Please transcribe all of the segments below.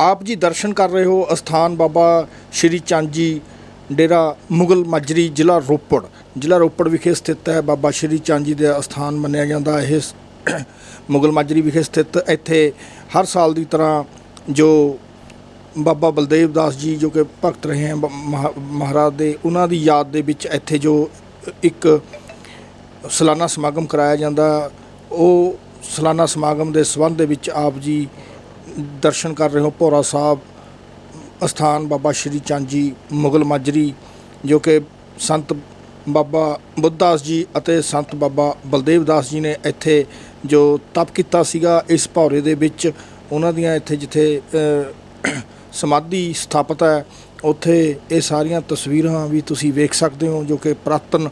ਆਪ ਜੀ ਦਰਸ਼ਨ ਕਰ ਰਹੇ ਹੋ ਅਸਥਾਨ ਬਾਬਾ ਸ਼੍ਰੀ ਚੰਦ ਜੀ ਡੇਰਾ ਮੁਗਲ ਮਾਜਰੀ, ਜ਼ਿਲ੍ਹਾ ਰੋਪੜ। ਜ਼ਿਲ੍ਹਾ ਰੋਪੜ ਵਿਖੇ ਸਥਿਤ ਹੈ ਬਾਬਾ ਸ਼੍ਰੀ ਚੰਦ ਜੀ ਦੇ ਅਸਥਾਨ ਮੰਨਿਆ ਜਾਂਦਾ। ਇਹ ਮੁਗਲ ਮਾਜਰੀ ਵਿਖੇ ਸਥਿਤ ਇੱਥੇ ਹਰ ਸਾਲ ਦੀ ਤਰ੍ਹਾਂ ਜੋ ਬਾਬਾ ਬਲਦੇਵ ਦਾਸ ਜੀ ਜੋ ਕਿ ਭਗਤ ਰਹੇ ਹਨ ਬ- ਮਹਾ- ਮਹਾਰਾਜ ਦੇ, ਉਹਨਾਂ ਦੀ ਯਾਦ ਦੇ ਵਿੱਚ ਇੱਥੇ ਜੋ ਇੱਕ ਸਾਲਾਨਾ ਸਮਾਗਮ ਕਰਾਇਆ ਜਾਂਦਾ, ਉਹ ਸਾਲਾਨਾ ਸਮਾਗਮ ਦੇ ਸਬੰਧ ਦੇ ਵਿੱਚ ਆਪ ਜੀ ਦਰਸ਼ਨ ਕਰ ਰਹੇ ਹੋ ਭੋਰਾ ਸਾਹਿਬ, ਅਸਥਾਨ ਬਾਬਾ ਸ਼੍ਰੀ ਚੰਦ ਜੀ, ਮੁਗਲ ਮਾਜਰੀ, ਜੋ ਕਿ ਸੰਤ ਬਾਬਾ ਬੁੱਧਦਾਸ ਜੀ ਅਤੇ ਸੰਤ ਬਾਬਾ ਬਲਦੇਵ ਦਾਸ ਜੀ ਨੇ ਇੱਥੇ ਜੋ ਤਪ ਕੀਤਾ ਸੀਗਾ, ਇਸ ਭੌਰੇ ਦੇ ਵਿੱਚ ਉਹਨਾਂ ਦੀਆਂ ਇੱਥੇ ਜਿੱਥੇ ਸਮਾਧੀ ਸਥਾਪਿਤ ਹੈ, ਉੱਥੇ ਇਹ ਸਾਰੀਆਂ ਤਸਵੀਰਾਂ ਵੀ ਤੁਸੀਂ ਵੇਖ ਸਕਦੇ ਹੋ, ਜੋ ਕਿ ਪ੍ਰਾਤਨ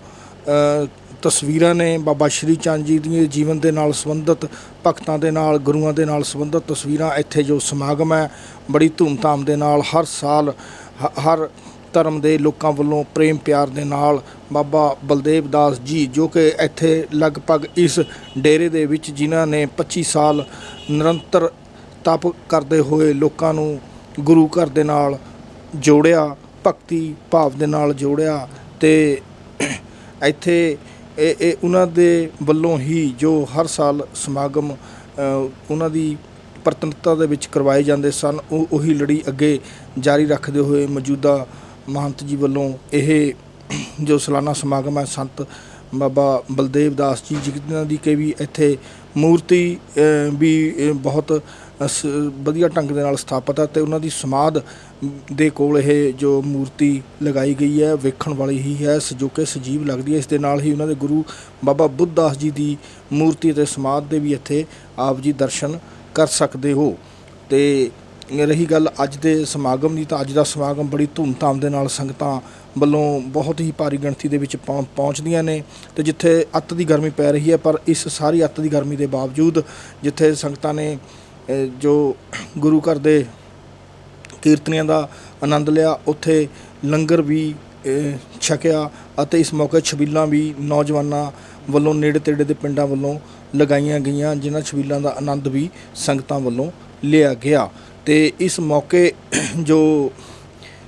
ਤਸਵੀਰਾਂ ਨੇ ਬਾਬਾ ਸ਼੍ਰੀ ਚੰਦ ਜੀ ਦੇ ਜੀਵਨ ਦੇ ਨਾਲ ਸੰਬੰਧਿਤ, ਭਗਤਾਂ ਦੇ ਨਾਲ, ਗੁਰੂਆਂ ਦੇ ਨਾਲ ਸੰਬੰਧਿਤ ਤਸਵੀਰਾਂ ਇੱਥੇ ਜੋ ਸਮਾਗਮ ਹੈ, ਬੜੀ ਧੂਮਧਾਮ ਦੇ ਨਾਲ ਹਰ ਸਾਲ ਹ- ਹਰ ਧਰਮ ਦੇ ਲੋਕਾਂ ਵੱਲੋਂ ਪ੍ਰੇਮ ਪਿਆਰ ਦੇ ਨਾਲ ਬਾਬਾ ਬਲਦੇਵ ਦਾਸ ਜੀ, ਜੋ ਕਿ ਇੱਥੇ ਲਗਭਗ ਇਸ ਡੇਰੇ ਦੇ ਵਿੱਚ ਜਿਨ੍ਹਾਂ ਨੇ 25 ਸਾਲ ਨਿਰੰਤਰ ਤਪ ਕਰਦੇ ਹੋਏ ਲੋਕਾਂ ਨੂੰ ਗੁਰੂ ਘਰ ਦੇ ਨਾਲ ਜੋੜਿਆ, ਭਗਤੀ ਭਾਵ ਦੇ ਨਾਲ ਜੋੜਿਆ ਤੇ ਇੱਥੇ ਇਹ ਇਹ ਉਹਨਾਂ ਦੇ ਵੱਲੋਂ ਹੀ ਜੋ ਹਰ ਸਾਲ ਸਮਾਗਮ ਉਹਨਾਂ ਦੀ ਪ੍ਰਤਨਤਾ ਦੇ ਵਿੱਚ ਕਰਵਾਏ ਜਾਂਦੇ ਸਨ, ਉਹ ਉਹੀ ਲੜੀ ਅੱਗੇ ਜਾਰੀ ਰੱਖਦੇ ਹੋਏ ਮੌਜੂਦਾ ਮਹੰਤ ਜੀ ਵੱਲੋਂ ਇਹ ਜੋ ਸਾਲਾਨਾ ਸਮਾਗਮ ਹੈ, ਸੰਤ ਬਾਬਾ ਬਲਦੇਵ ਦਾਸ ਜੀ, ਜਿਨ੍ਹਾਂ ਦੀ ਕਿ ਵੀ ਇੱਥੇ ਮੂਰਤੀ ਵੀ ਬਹੁਤ ਸ- ਵਧੀਆ ਢੰਗ ਦੇ ਨਾਲ ਸਥਾਪਿਤ ਹੈ ਤੇ ਉਹਨਾਂ ਦੀ ਸਮਾਧ ਦੇ ਕੋਲ ਇਹ ਜੋ ਮੂਰਤੀ ਲਗਾਈ ਗਈ ਹੈ, ਵੇਖਣ ਵਾਲੀ ਹੀ ਹੈ, ਸ ਜੋ ਕਿ ਸਜੀਵ ਲੱਗਦੀ ਹੈ। ਇਸ ਦੇ ਨਾਲ ਹੀ ਉਹਨਾਂ ਦੇ ਗੁਰੂ ਬਾਬਾ ਬੁੱਧਦਾਸ ਜੀ ਦੀ ਮੂਰਤੀ ਅਤੇ ਸਮਾਧ ਦੇ ਵੀ ਇੱਥੇ ਆਪ ਜੀ ਦਰਸ਼ਨ ਕਰ ਸਕਦੇ ਹੋ। ਤੇ ਰਹੀ ਗੱਲ ਅੱਜ ਦੇ ਸਮਾਗਮ ਦੀ, ਤਾਂ ਅੱਜ ਦਾ ਸਮਾਗਮ ਬੜੀ ਧੂਮਧਾਮ ਦੇ ਨਾਲ ਸੰਗਤਾਂ ਵੱਲੋਂ ਬਹੁਤ ਹੀ ਭਾਰੀ ਗਿਣਤੀ ਦੇ ਵਿੱਚ ਪਹੁੰ- ਪਹੁੰਚਦੀਆਂ ਨੇ ਤੇ ਜਿੱਥੇ ਅੱਤ ਦੀ ਗਰਮੀ ਪੈ ਰਹੀ ਹੈ, ਪਰ ਇਸ ਸਾਰੀ ਅੱਤ ਦੀ ਗਰਮੀ ਦੇ ਬਾਵਜੂਦ ਜਿੱਥੇ ਸੰਗਤਾਂ ਨੇ ਜੋ ਗੁਰੂ ਘਰ ਦੇ ਕੀਰਤਨੀਆਂ ਦਾ ਆਨੰਦ ਲਿਆ, ਉੱਥੇ ਲੰਗਰ ਵੀ ਛਕਿਆ ਅਤੇ ਇਸ ਮੌਕੇ ਛਬੀਲਾਂ ਵੀ ਨੌਜਵਾਨਾਂ ਵੱਲੋਂ ਨੇੜੇ ਤੇੜੇ ਦੇ ਪਿੰਡਾਂ ਵੱਲੋਂ ਲਗਾਈਆਂ ਗਈਆਂ, ਜਿਨ੍ਹਾਂ ਛਬੀਲਾਂ ਦਾ ਆਨੰਦ ਵੀ ਸੰਗਤਾਂ ਵੱਲੋਂ ਲਿਆ ਗਿਆ। ਤੇ ਇਸ ਮੌਕੇ ਜੋ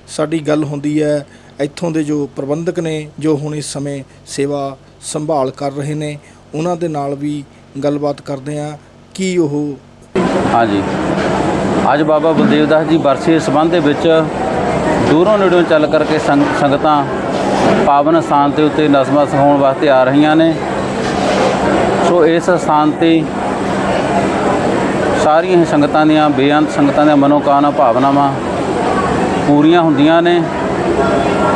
ਸਾਡੀ ਗੱਲ ਹੁੰਦੀ ਹੈ, ਇੱਥੋਂ ਦੇ ਜੋ ਪ੍ਰਬੰਧਕ ਨੇ, ਜੋ ਹੁਣ ਇਸ ਸਮੇਂ ਸੇਵਾ ਸੰਭਾਲ ਕਰ ਰਹੇ ਨੇ, ਉਹਨਾਂ ਦੇ ਨਾਲ ਵੀ ਗੱਲਬਾਤ ਕਰਦੇ ਆ ਕੀ ਉਹ ਹਾਂਜੀ। ਅੱਜ ਬਾਬਾ ਬਲਦੇਵ ਦਾਸ ਜੀ ਬਰਸੀ ਦੇ ਸੰਬੰਧ ਦੇ ਵਿੱਚ ਦੂਰੋਂ ਨੇੜੋਂ ਚੱਲ ਕਰਕੇ ਸੰਗ, ਸੰਗਤਾਂ ਪਾਵਨ ਸਥਾਨ ਤੇ ਉੱਤੇ ਨਸਮਾ ਸਿਖਾਉਣ ਵਾਸਤੇ ਆ ਰਹੀਆਂ ਨੇ। ਸੋ ਇਸ ਸਥਾਨ ਤੇ ਸਾਰੀਆਂ ਹੀ ਸੰਗਤਾਂ ਦੀਆਂ ਬੇਅੰਤ ਸੰਗਤਾਂ ਦੀਆਂ ਮਨੋਕਾਮਨਾ, ਭਾਵਨਾਵਾਂ ਪੂਰੀਆਂ ਹੁੰਦੀਆਂ ਨੇ,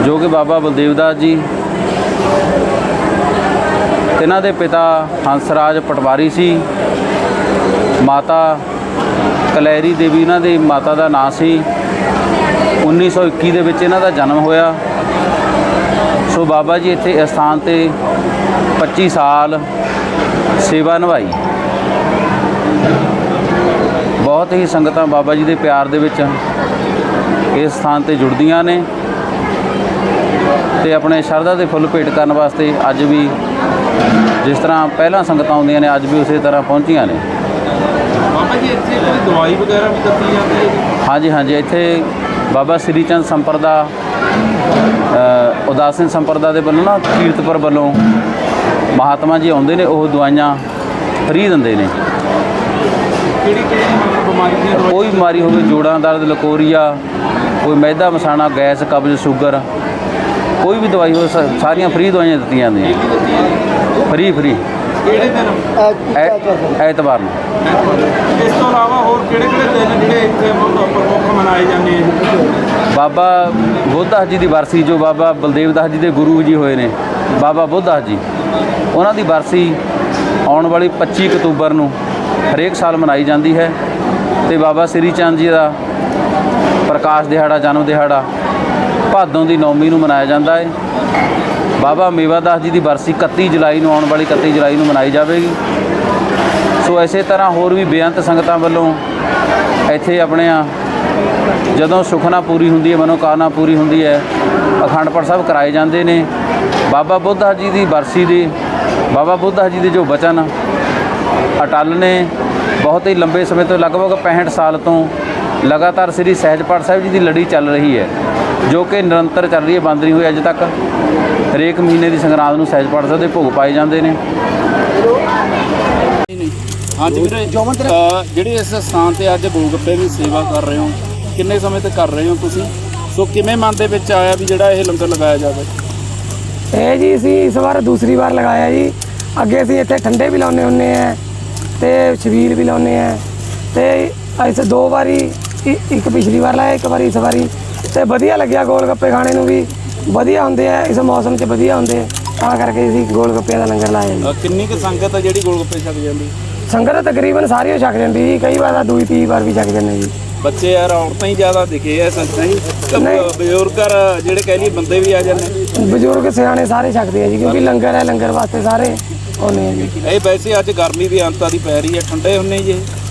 ਜੋ ਕਿ ਬਾਬਾ ਬਲਦੇਵ ਦਾਸ ਜੀ ਇਹਨਾਂ ਦੇ ਪਿਤਾ ਹੰਸਰਾਜ ਪਟਵਾਰੀ ਸੀ। ਮਾਤਾ ਕਲੈਰੀ ਦੇਵੀ, ਇਹਨਾਂ ਦੇ ਮਾਤਾ ਦਾ ਨਾਂ ਸੀ। 1921 ਦੇ ਵਿੱਚ ਇਹਨਾਂ ਦਾ ਜਨਮ ਹੋਇਆ। ਸੋ ਬਾਬਾ ਜੀ ਇੱਥੇ ਇਸ ਸਥਾਨ ਤੇ 25 ਸਾਲ ਸੇਵਾ ਨਿਭਾਈ। ਬਹੁਤ ਹੀ ਸੰਗਤਾਂ ਬਾਬਾ ਜੀ ਦੇ ਪਿਆਰ ਦੇ ਵਿੱਚ ਇਸ ਸਥਾਨ ਤੇ ਜੁੜਦੀਆਂ ਨੇ ਤੇ ਆਪਣੇ ਸ਼ਰਧਾ ਦੇ ਫੁੱਲ ਭੇਟ ਕਰਨ ਵਾਸਤੇ ਅੱਜ ਵੀ ਜਿਸ ਤਰ੍ਹਾਂ ਪਹਿਲਾਂ ਸੰਗਤਾਂ ਆਉਂਦੀਆਂ ਨੇ, ਅੱਜ ਵੀ ਉਸੇ ਤਰ੍ਹਾਂ ਪਹੁੰਚੀਆਂ ਨੇ। ਬਾਬਾ ਜੀ ਇੱਥੇ ਕੋਈ ਦਵਾਈ ਵਗੈਰਾ ਵੀ ਦਿੱਤੀ ਜਾਂਦੀ ਹੈ ਜੀ? ਹਾਂਜੀ ਹਾਂਜੀ ਇੱਥੇ ਬਾਬਾ ਸ੍ਰੀ ਚੰਦ ਸੰਪਰਦਾ ਉਦਾਸੀਨ ਸੰਪਰਦਾ ਦੇ ਵੱਲੋਂ ਨਾ ਕੀਰਤਪੁਰ ਵੱਲੋਂ ਮਹਾਤਮਾ ਜੀ ਆਉਂਦੇ ਨੇ ਉਹ ਦਵਾਈਆਂ ਫ੍ਰੀ ਦਿੰਦੇ ਨੇ। ਕਿਹੜੀ ਕਿਹੜੀ ਬਿਮਾਰੀ ਦਵਾਈ? ਕੋਈ ਬਿਮਾਰੀ ਹੋਵੇ ਜੋੜਾਂ ਦਰਦ ਲਕੋਰੀਆ ਕੋਈ ਮੈਦਾ ਮਸਾਣਾ ਗੈਸ ਕਬਜ਼ ਸ਼ੂਗਰ ਕੋਈ ਵੀ ਦਵਾਈ ਹੋ ਸ- ਸਾਰੀਆਂ ਫ੍ਰੀ ਦਵਾਈਆਂ ਦਿੱਤੀਆਂ ਜਾਂਦੀਆਂ? Free free. ਕਿਹੜੇ ਦਿਨ? ਐ- ਐਤਵਾਰ ਨੂੰ। ਇਸ ਤੋਂ ਇਲਾਵਾ ਹੋਰ ਕਿਹੜੇ ਕਿਹੜੇ ਦਿਨ ਜਿਹੜੇ ਇੱਥੇ ਮੁੱਖ ਪ੍ਰਮੁੱਖ ਮਨਾਏ ਜਾਂਦੇ ਆ? ਬਾਬਾ ਬੁੱਧਦਾਸ ਜੀ ਦੀ ਬਰਸੀ ਜੋ ਬਾਬਾ ਬਲਦੇਵ ਦਾਸ ਜੀ ਦੇ ਗੁਰੂ ਜੀ ਹੋਏ ਨੇ ਬਾਬਾ ਬੁੱਧਦਾਸ ਜੀ। ਉਹਨਾਂ ਦੀ ਬਰਸੀ ਆਉਣ ਵਾਲੀ 25 ਅਕਤੂਬਰ ਨੂੰ ਹਰੇਕ ਸਾਲ ਮਨਾਈ ਜਾਂਦੀ ਹੈ ਤੇ ਬਾਬਾ ਸ੍ਰੀ ਚੰਦ ਜੀ ਦਾ ਪ੍ਰਕਾਸ਼ ਦਿਹਾੜਾ ਜਨਮ ਦਿਹਾੜਾ ਭਾਦੋਂ ਦੀ ਨੌਮੀ ਨੂੰ ਮਨਾਇਆ ਜਾਂਦਾ ਹੈ। ਬਾਬਾ ਮੇਵਾਦਾਸ ਜੀ ਦੀ ਬਰਸੀ 31 ਜੁਲਾਈ ਨੂੰ ਆਉਣ ਵਾਲੀ 31 ਜੁਲਾਈ ਨੂੰ ਮਨਾਈ ਜਾਵੇਗੀ। ਸੋ ਇਸੇ ਤਰ੍ਹਾਂ ਹੋਰ ਵੀ ਬੇਅੰਤ ਸੰਗਤਾਂ ਵੱਲੋਂ ਇੱਥੇ ਆਪਣੇ ਆ, ਜਦੋਂ ਸੁਖਨਾ ਪੂਰੀ ਹੁੰਦੀ ਹੈ, ਮਨੋਕਾਮਨਾ ਪੂਰੀ ਹੁੰਦੀ ਹੈ, ਅਖੰਡ ਪਾਠ ਸਾਹਿਬ ਕਰਾਏ ਜਾਂਦੇ ਨੇ। ਬਾਬਾ ਬੁੱਧਾ ਜੀ ਦੀ ਬਰਸੀ ਦੇ, ਬਾਬਾ ਬੁੱਧਾ ਜੀ ਦੇ ਜੋ ਬਚਨ ਅਟਲ ਨੇ, ਬਹੁਤ ਹੀ ਲੰਬੇ ਸਮੇਂ ਤੋਂ, ਲਗਭਗ 65 ਸਾਲ ਤੋਂ ਲਗਾਤਾਰ ਸ੍ਰੀ ਸਹਿਜਪਾਠ ਸਾਹਿਬ ਜੀ ਦੀ ਲੜੀ ਚੱਲ ਰਹੀ ਹੈ। ਜੋ ਕਿ ਨਿਰੰਤਰ ਚੱਲ ਰਹੀ ਹੈ ਬੰਦ ਨਹੀਂ ਹੋਈ ਅੱਜ ਤੱਕ। ਹਰੇਕ ਮਹੀਨੇ ਦੀ ਸੰਗਰਾਂਦ ਨੂੰ ਸਹਿਜਪਾਠ ਸਾਹਿਬ ਦੇ ਭੋਗ ਪਾਏ ਜਾਂਦੇ ਨੇ। ਹਾਂਜੀ ਵੀਰੇ ਅ, ਜਿਹੜੇ ਇਸ ਸਥਾਨ ਤੇ ਅੱਜ ਗੋਲਗੱਪੇ ਦੀ ਸੇਵਾ ਕਰ ਰਹੇ ਹੋ ਕਿੰਨੇ ਸਮੇਂ ਤੋਂ ਕਰ ਰਹੇ ਹੋ ਤੁਸੀਂ? ਸੋ ਕਿਵੇਂ ਮਨ ਦੇ ਵਿੱਚ ਆਇਆ ਵੀ ਜਿਹੜਾ ਇਹ ਲੰਗਰ ਲਗਾਇਆ ਜਾਵੇ? ਇਹ ਜੀ ਅਸੀਂ ਇਸ ਵਾਰ ਦੂਸਰੀ ਵਾਰ ਲਗਾਇਆ ਜੀ। ਅੱਗੇ ਅਸੀਂ ਇੱਥੇ ਠੰਡੇ ਵੀ ਲਾਉਨੇ ਹੁੰਨੇ ਆ ਤੇ ਛਬੀਲ ਵੀ ਲਾਉਨੇ ਆ। ਤੇ ਅਸੀਂ ਦੋ ਵਾਰੀ ਇੱਕ ਪਿਛਲੀ ਵਾਰ ਲਾਇਆ ਇੱਕ ਵਾਰੀ ਇਸ ਵਾਰੀ ਤੇ ਵਧੀਆ ਲੱਗਿਆ ਗੋਲ ਗੱਪੇ ਖਾਣੇ ਨੂੰ ਵੀ। ਵਧੀਆ ਹੁੰਦੇ ਆ ਇਸ ਮੌਸਮ 'ਚ ਵਧੀਆ ਹੁੰਦੇ ਆ। ਤਾਂ ਕਰਕੇ ਅਸੀਂ ਗੋਲ ਗੱਪਿਆਂ ਦਾ ਲੰਗਰ ਲਾਇਆ ਜੀ। ਕਿੰਨੀ ਕੁ ਸੰਗਤ ਆ ਜਿਹੜੀ ਗੋਲਗੱਪੇ ਛਕ ਜਾਂਦੀ? ਸੰਗਤ ਤਕਰੀਬਨ ਸਾਰੀ ਓ ਛਕ ਜਾਂਦੀ ਜੀ ਕਈ ਵਾਰ ਤਾਂ ਦੂਈ ਤੀਜੀ ਵਾਰ ਵੀ ਛਕ ਜਾਂਦੇ ਜੀ। ਬੱਚੇ ਯਾਰ ਔਰਤਾਂ ਹੀ ਜ਼ਿਆਦਾ ਦਿਖੇ ਐ ਸੰਗਤਾਂ ਹੀ। ਤਾਂ ਨਹੀਂ। ਬਜ਼ੁਰਗਰ ਜਿਹੜੇ ਕਹਿ ਲਈਏ ਬੰਦੇ ਵੀ ਆ ਜਾਂਦੇ। ਬਜ਼ੁਰਗ ਸਿਆਣੇ ਸਾਰੇ ਛਕਦੇ ਆ ਜੀ ਕਿਉਂਕਿ ਲੰਗਰ ਹੈ ਲੰਗਰ ਵਾਸਤੇ ਸਾਰੇ ਆਉਂਦੇ ਆ ਜੀ। ਇਹ ਵੈਸੇ ਅੱਜ ਗਰਮੀ ਦੀ ਅੰਤਾਂ ਦੀ ਪੈ ਰਹੀ ਹੈ ਠੰਡੇ ਹੁੰਨੇ ਜੀ। ਇਹ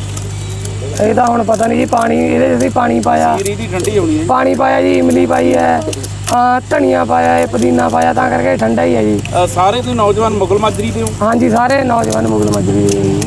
ਤਾਂ ਹੁਣ ਪਤਾ ਨਹੀਂ ਜੀ ਪਾਣੀ ਇਹਦੇ ਅਸੀਂ ਪਾਣੀ ਪਾਇਆ। ਸੀਰੀ ਦੀ ਠੰਡੀ ਹੋਣੀ ਹੈ। ਪਾਣੀ ਪਾਇਆ ਜੀ ਇਮਲੀ ਪਾਈ ਹੈ ਆ ਧਨੀਆ ਪਾਇਆ ਹੈ ਪੁਦੀਨਾ ਪਾਇਆ ਤਾਂ ਕਰਕੇ ਠੰਡਾ ਹੀ ਹੈ ਜੀ। ਅ, ਸਾਰੇ ਤੁਸੀਂ ਨੌਜਵਾਨ ਮੁਗਲ ਮਾਜਰੀ ਦੇ ਹੋ? ਹਾਂਜੀ ਸਾਰੇ ਨੌਜਵਾਨ ਮੁਗਲ ਮਜਰੀ